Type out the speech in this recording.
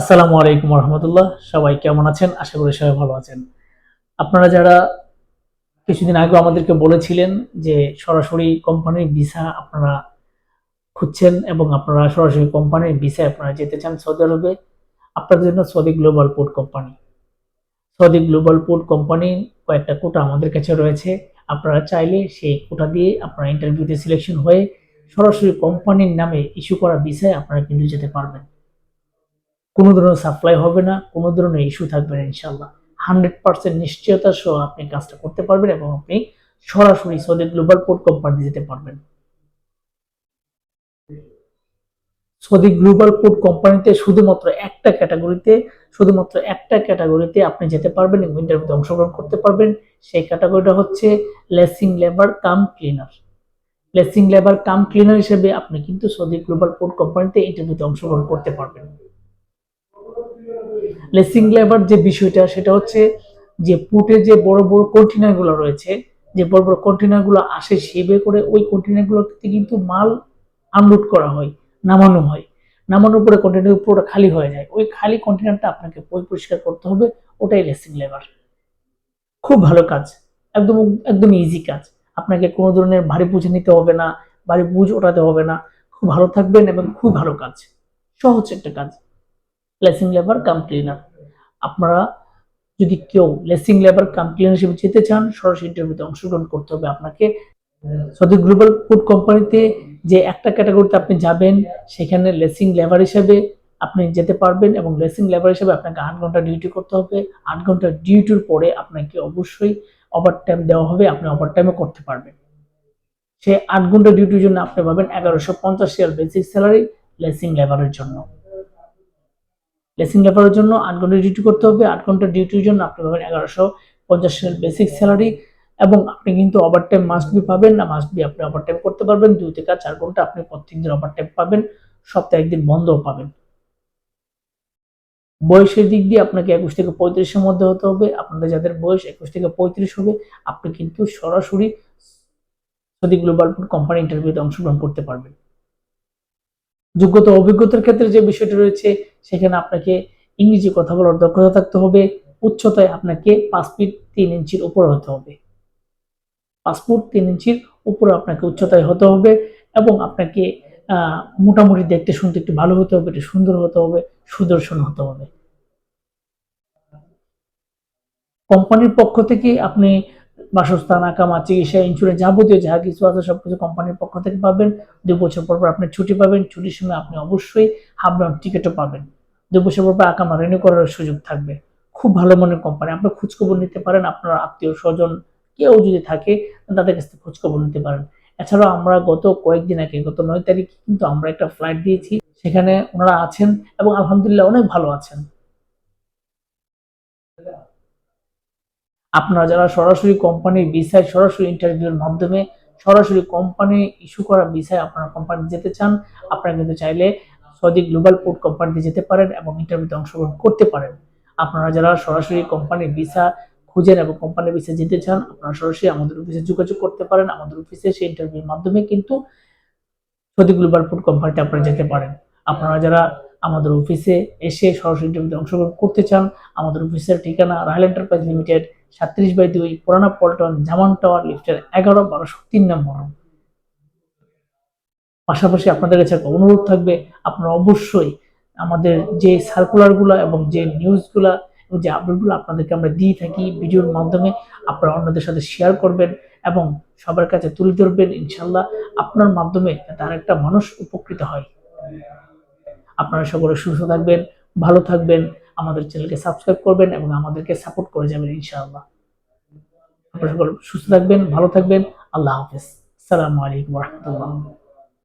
আসসালামু আলাইকুম রহমতুল্লাহ সবাই কেমন আছেন? আশা করি সবাই ভালো আছেন। আপনারা যারা কিছুদিন আগে আমাদেরকে বলেছিলেন যে সরাসরি কোম্পানির ভিসা আপনারা খুঁজছেন এবং আপনারা সরাসরি কোম্পানির ভিসায় আপনারা যেতে চান সৌদি আরবে, আপনাদের জন্য Saudi global port company. Saudi global port company কয়েকটা কোটা আমাদের কাছে রয়েছে। আপনারা চাইলে সেই কোটা দিয়ে আপনারা ইন্টারভিউতে সিলেকশন হয়ে সরাসরি কোম্পানির নামে ইস্যু করা ভিসায় আপনারা কিন্তু যেতে পারবেন। কোনো ধরনের সাপ্লাই হবে না, কোনো ধরনের ইস্যু থাকবে না ইনশাল্লাহ হান্ড্রেড পার্সেন্ট নিশ্চয়তা সহ আপনি কাজটা করতে পারবেন এবং আপনি সরাসরি সৌদি গ্লোবাল পোর্ট কোম্পানি যেতে পারবেন। সৌদি গ্লোবাল পোর্ট কোম্পানিতে শুধুমাত্র একটা ক্যাটাগরিতে শুধুমাত্র একটা ক্যাটাগরিতে আপনি যেতে পারবেন এবং ইন্টারভিউতে অংশগ্রহণ করতে পারবেন। সেই ক্যাটাগরিটা হচ্ছে lashing labour cum cleaner lashing labour cum cleaner হিসেবে আপনি কিন্তু সৌদি গ্লোবাল পোর্ট কোম্পানিতে ইন্টারভিউতে অংশগ্রহণ করতে পারবেন। লেসিং লেবার যে বিষয়টা, সেটা হচ্ছে যে পুটে যে বড় বড় কন্টেনারগুলো রয়েছে, যে বড় বড় কন্টেনারগুলো আসে সেবে করে ওই কন্টেনার গুলোতে কিন্তু মাল আনলোড করা হয়, নামানো হয়। নামানোর পরে কন্টেনার পুরোটা খালি হয়ে যায়। ওই খালি কন্টেনারটা আপনাকে পরি- পরিষ্কার করতে হবে, ওটাই লেসিং লেবার খুব ভালো কাজ, একদম একদম ইজি কাজ। আপনাকে কোনো ধরনের ভারী বুঝে নিতে হবে না, ভারী বুঝ ওঠাতে হবে না। খুব ভালো থাকবেন এবং খুব ভালো কাজ। সহজ একটা কাজ। লেসিং লেবার কাম ক্লিনার আপনারা যদি কেউ লেসিং লেবার কাম ক্লিনার হিসেবে যেতে চান, সরাসরি ইন্টারভিউতে অংশগ্রহণ করতে হবে আপনাকে। সৌদি গ্লোবাল ফুড কোম্পানিতে যে একটা ক্যাটাগরিতে আপনি যাবেন, সেখানে লেসিং লেবার হিসেবে আপনি যেতে পারবেন এবং লেসিং লেবার হিসেবে আপনাকে আট ঘণ্টা ডিউটি করতে হবে। আট ঘণ্টা ডিউটির পরে আপনাকে অবশ্যই ওভার টাইম দেওয়া হবে, আপনি ওভার টাইমও করতে পারবেন। সে আট ঘণ্টা ডিউটির জন্য আপনি পাবেন এগারোশো পঞ্চাশ রিয়াল বেসিক স্যালারি লেসিং লেবারের জন্য। লেসিং লেবারের জন্য আট ঘণ্টা ডিউটি করতে হবে। আট ঘণ্টা ডিউটির জন্য আপনি পাবেন এগারোশো পঞ্চাশ বেসিক স্যালারি এবং আপনি কিন্তু ওভার টাইম মাস্ট বি পাবেন না মাস্ট বি আপনি ওভার টাইম করতে পারবেন। দুই থেকে চার ঘণ্টা আপনি প্রত্যেক দিন ওভার টাইম পাবেন, সপ্তাহে একদিন বন্ধও পাবেন। বয়সের দিক দিয়ে আপনাকে একুশ থেকে পঁয়ত্রিশের মধ্যে হতে হবে। আপনাদের যাদের বয়স একুশ থেকে পঁয়ত্রিশ হবে, আপনি কিন্তু সরাসরি সৌদি গ্লোবাল ফুড কোম্পানি ইন্টারভিউতে অংশগ্রহণ করতে পারবেন। যোগ্যতা অভিজ্ঞতার ক্ষেত্রে যে বিষয়টি রয়েছে, সেখানে আপনাকে ইংরেজি কথা বলার দক্ষতা থাকতে হবে। উচ্চতায় আপনাকে পাঁচ তিন ইঞ্চির উপরে হতে হবে। পাঁচ ফুট তিন ইঞ্চির উপরে আপনাকে উচ্চতায় হতে হবে এবং আপনাকে মোটামুটি দেখতে শুনতে একটু ভালো হতে হবে, একটু সুন্দর হতে হবে, সুদর্শন হতে হবে। কোম্পানির পক্ষ থেকে আপনি বাসস্থান, আকামা, চিকিৎসা ইন্স্যুরেন্স যাবতীয় যা কিছু আছে সবকিছু কোম্পানির পক্ষ থেকে পাবেন। দু বছর পর পর আপনি ছুটি পাবেন। ছুটির সময় আপনি অবশ্যই হাফ ডাউন টিকিটও পাবেন। দু বছর পর পর আকামা রিনিউ করার সুযোগ থাকবে। খুব ভালো মনের কোম্পানি আপনি খোঁজখবর নিতে পারেন। আপনার আত্মীয় স্বজন কেউ যদি থাকে, তাদের কাছ থেকে খোঁজখবর নিতে পারেন। এছাড়াও আমরা গত কয়েকদিন আগে, গত নয় তারিখে কিন্তু আমরা একটা ফ্লাইট দিয়েছি। সেখানে ওনারা আছেন এবং আলহামদুলিল্লাহ অনেক ভালো আছেন। আপনারা যারা সরাসরি কোম্পানির ভিসায় সরাসরি ইন্টারভিউর মাধ্যমে সরাসরি কোম্পানি ইস্যু করা ভিসায় আপনারা কোম্পানি যেতে চান, আপনারা কিন্তু চাইলে সৌদি গ্লোবাল পোর্ট কোম্পানিতে যেতে পারেন এবং ইন্টারভিউতে অংশগ্রহণ করতে পারেন। আপনারা যারা সরাসরি কোম্পানির ভিসা খুঁজেন এবং কোম্পানির ভিসা যেতে চান, আপনারা সরাসরি আমাদের অফিসে যোগাযোগ করতে পারেন। আমাদের অফিসে সেই ইন্টারভিউর মাধ্যমে কিন্তু সৌদি গ্লোবাল ফুড কোম্পানিতে আপনারা যেতে পারেন। আপনারা যারা আমাদের অফিসে এসে সরাসরি ইন্টারভিউতে অংশগ্রহণ করতে চান, আমাদের অফিসের ঠিকানা রাহেল এন্টারপ্রাইজ লিমিটেড সাতত্রিশ বাই দুই, পুরানা পল্টন, জামান টাওয়ার, লিফটের এগারো, বারোশো, তিন নম্বর পাশাপাশি আপনাদের কাছে একটা অনুরোধ থাকবে, আপনারা অবশ্যই আমাদের যে সার্কুলারগুলো এবং যে নিউজগুলা এবং যে আপডেটগুলো আপনাদেরকে আমরা দিয়ে থাকি ভিডিওর মাধ্যমে, আপনারা অন্যদের সাথে শেয়ার করবেন এবং সবার কাছে তুলে ধরবেন ইনশাল্লাহ আপনার মাধ্যমে তার একটা মানুষ উপকৃত হয়। আপনারা সকলে সুস্থ থাকবেন, ভালো থাকবেন আমাদের চ্যানেলকে সাবস্ক্রাইব করবেন এবং আমাদেরকে সাপোর্ট করে যাবেন, ইনশাআল্লাহ। আপনারা সকল সুস্থ থাকবেন, ভালো থাকবেন। আল্লাহ হাফেজ। আসসালামু আলাইকুম রহমতুল্লাহ।